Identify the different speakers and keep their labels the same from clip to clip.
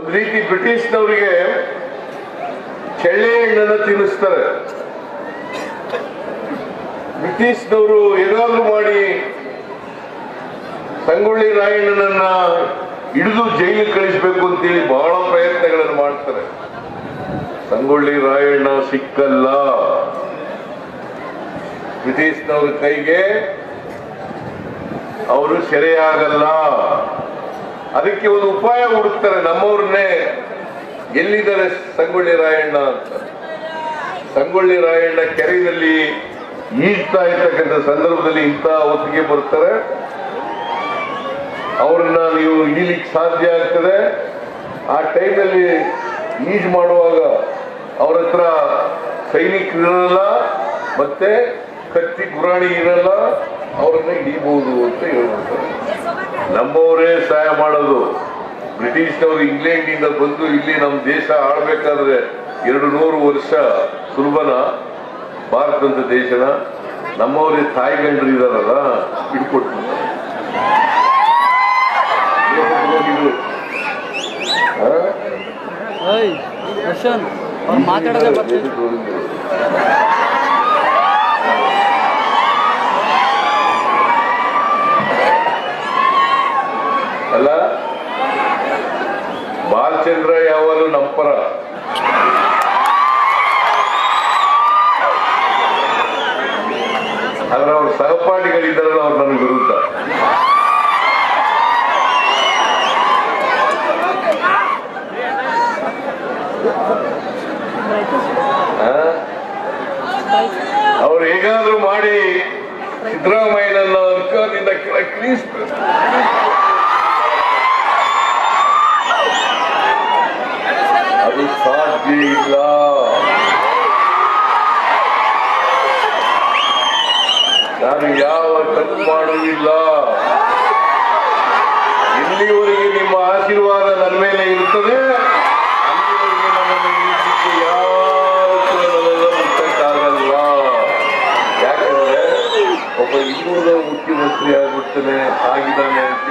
Speaker 1: ಒಂದು ರೀತಿ ಬ್ರಿಟಿಷ್ನವರಿಗೆ ಚಳ್ಳೆ ಹಣ್ಣನ್ನು ತಿನ್ನಿಸ್ತಾರೆ. ಬ್ರಿಟಿಷ್ನವರು ಏನಾದ್ರೂ ಮಾಡಿ ಸಂಗೊಳ್ಳಿ ರಾಯಣ್ಣನನ್ನ ಹಿಡಿದು ಜೈಲಿಗೆ ಕಳಿಸ್ಬೇಕು ಅಂತೇಳಿ ಬಹಳ ಪ್ರಯತ್ನಗಳನ್ನು ಮಾಡ್ತಾರೆ. ಸಂಗೊಳ್ಳಿ ರಾಯಣ್ಣ ಸಿಕ್ಕಲ್ಲ. ಬ್ರಿಟಿಷ್ನವ್ರ ಕೈಗೆ ಅವರು ಸೆರೆಯಾಗಲ್ಲ. ಅದಕ್ಕೆ ಒಂದು ಉಪಾಯ ಹುಡುಕ್ತಾರೆ ನಮ್ಮವ್ರನ್ನೇ, ಎಲ್ಲಿದ್ದಾರೆ ಸಂಗೊಳ್ಳಿ ರಾಯಣ್ಣ ಅಂತ? ಸಂಗೊಳ್ಳಿ ರಾಯಣ್ಣ ಕೆರೆಯಲ್ಲಿ ಈಜ್ತಾ ಇರ್ತಕ್ಕಂಥ ಸಂದರ್ಭದಲ್ಲಿ ಇಂಥ ಹೊತ್ತಿಗೆ ಬರ್ತಾರೆ. ಅವ್ರನ್ನ ನೀವು ಇಳಿಲಿಕ್ಕೆ ಸಾಧ್ಯ ಆಗ್ತದೆ. ಆ ಟೈಮಲ್ಲಿ ಈಜ್ ಮಾಡುವಾಗ ಅವ್ರ ಹತ್ರ ಸೈನಿಕರಿರಲ್ಲ, ಮತ್ತೆ ಕತ್ತಿ ಗುರಾಣಿ ಇರಲ್ಲ ಅವ್ರನ್ನ ಹಿಡಿಬಹುದು ಅಂತ ಹೇಳ್ಬಿಡ್ತಾರೆ. ನಮ್ಮವರೇ ಸಹಾಯ ಮಾಡೋದು. ಬ್ರಿಟಿಷ್ನವರು ಇಂಗ್ಲೆಂಡಿಂದ ಬಂದು ಇಲ್ಲಿ ನಮ್ಮ ದೇಶ ಆಳ್ಬೇಕಾದ್ರೆ ಎರಡು ನೂರು ವರ್ಷ ಸುಲಭನ? ಭಾರತದ ದೇಶನ? ನಮ್ಮವರೇ ತಾಯಿ ಗಂಡರು ಇದಾರಲ್ಲ ಹಿಡ್ಕೊಟ್ಟು
Speaker 2: ಮಾತಾಡೋದೇ ದರ್ಶನ್ ಅವ್ರು? ಮಾತಾಡೋದೇ
Speaker 1: ಅಲ್ಲ? ಬಾಲಚಂದ್ರ ಯಾವಾಗಲೂ ನಮ್ಮಪರ ಆದ್ರೆ ಅವ್ರ ಸಹಪಾಠಿಗಳಿದ್ದಾರಲ್ಲ ಅವ್ರು ನನ್ನ ವಿರುದ್ಧ? ಅವ್ರು ಹೇಗಾದ್ರೂ ಮಾಡಿ ಸಿದ್ದರಾಮಯ್ಯನನ್ನ ಕೆಳ ಕೆಳಗೆ ಇಳಿಸ್ಬೇಕು ಅದು ಸಾಧ್ಯ ಇಲ್ಲ ನಾನು ಯಾವ ತಪ್ಪು ಮಾಡುವುದಿಲ್ಲ. ಇಲ್ಲಿವರೆಗೆ ನಿಮ್ಮ ಆಶೀರ್ವಾದ ನನ್ನ ಮೇಲೆ ಇರುತ್ತದೆ. ಯಾಕಂದ್ರೆ ಒಬ್ಬ ಇನ್ನೂರ ಮುಖ್ಯಮಂತ್ರಿ ಆಗ್ಬಿಡ್ತಾನೆ ಆಗಿದ್ದಾನೆ ಅಂತೇಳಿ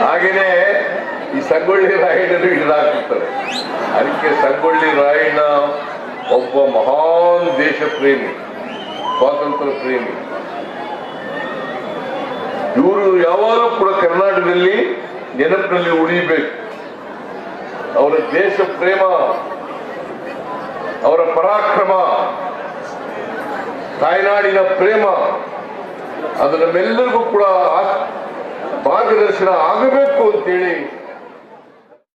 Speaker 1: ಹಾಗೇನೆ ಈ ಸಂಗೊಳ್ಳಿ ರಾಯಣ್ಣರು ಹಿಡಿದಾಕ್ಬಿಡ್ತಾರೆ ಅದಕ್ಕೆ ಸಂಗೊಳ್ಳಿ ರಾಯಣ್ಣ ಒಬ್ಬ ಮಹಾನ್ ದೇಶ ಪ್ರೇಮಿ ಸ್ವಾತಂತ್ರ್ಯ ಪ್ರೇಮಿ ಇವರು ಯಾವಾಗಲೂ ಕೂಡ ಕರ್ನಾಟಕದಲ್ಲಿ ನೆನಪಿನಲ್ಲಿ ಉಳಿಬೇಕು. ಅವರ ದೇಶ ಪ್ರೇಮ ಅವರ ಪರಾಕ್ರಮ, ತಾಯ್ನಾಡಿನ ಪ್ರೇಮ, ಅದು ನಮ್ಮೆಲ್ಲರಿಗೂ ಕೂಡ ಮಾರ್ಗದರ್ಶನ ಆಗಬೇಕು ಅಂತೇಳಿ